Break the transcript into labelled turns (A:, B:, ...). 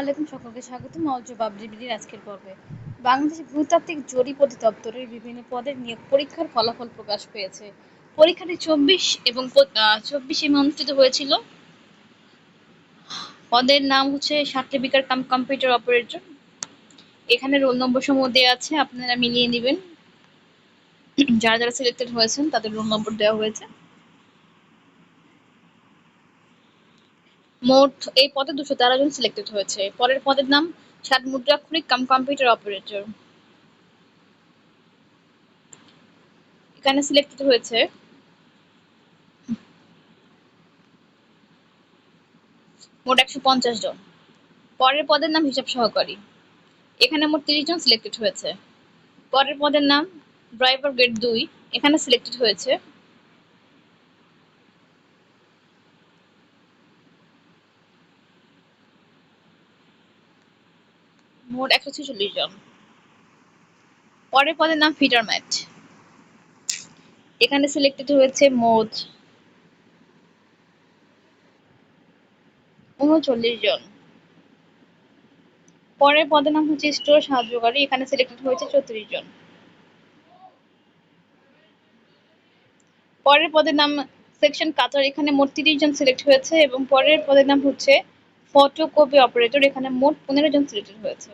A: আলাইকুম সকলকে স্বাগতম। অল জবাব আজকের পর্বে। বাংলাদেশ ভূতাত্ত্বিক জরিপ অধিদপ্তরের বিভিন্ন পদের নিয়োগ পরীক্ষার ফলাফল প্রকাশ পেয়েছে। পরীক্ষাটি চব্বিশ এবং চব্বিশে মে অনুষ্ঠিত হয়েছিল। পদের নাম হচ্ছে সার্টিফিকার কাম কম্পিউটার অপারেটর। এখানে রোল নম্বর সমূহ দেওয়া আছে, আপনারা মিলিয়ে নেবেন। যারা যারা সিলেক্টেড হয়েছেন, তাদের রোল নম্বর দেওয়া হয়েছে। মোট এই পদে দুশো তেরো জন সিলেক্টেড হয়েছে। পরের পদের নাম সাত মুদ্রাক্ষরিক কাম কম্পিউটার অপারেটর এখানে সিলেক্টেড হয়েছে মোট একশো পঞ্চাশ জন। পরের পদের নাম হিসাব সহকারী। এখানে মোট তিরিশ জন সিলেক্টেড হয়েছে। পরের পদের নাম ড্রাইভার গ্রেড দুই। এখানে সিলেক্টেড হয়েছে মোট একশো ছেচল্লিশ জন। পরের পদের নাম ফিটার ম্যাট এখানে সিলেক্টেড হয়েছে মোট উনচল্লিশ জন। পরের পদের নাম হচ্ছে স্টোর সাহায্যকারী, এখানে সিলেক্টেড হয়েছে চৌত্রিশ জন। পরের পদের নাম সেকশন কাতার, এখানে মোট তিরিশ জন সিলেক্ট হয়েছে এবং পরের পদের নাম হচ্ছে ফটোকপি অপারেটর এখানে মোট পনেরো জন সিলেক্টেড হয়েছে।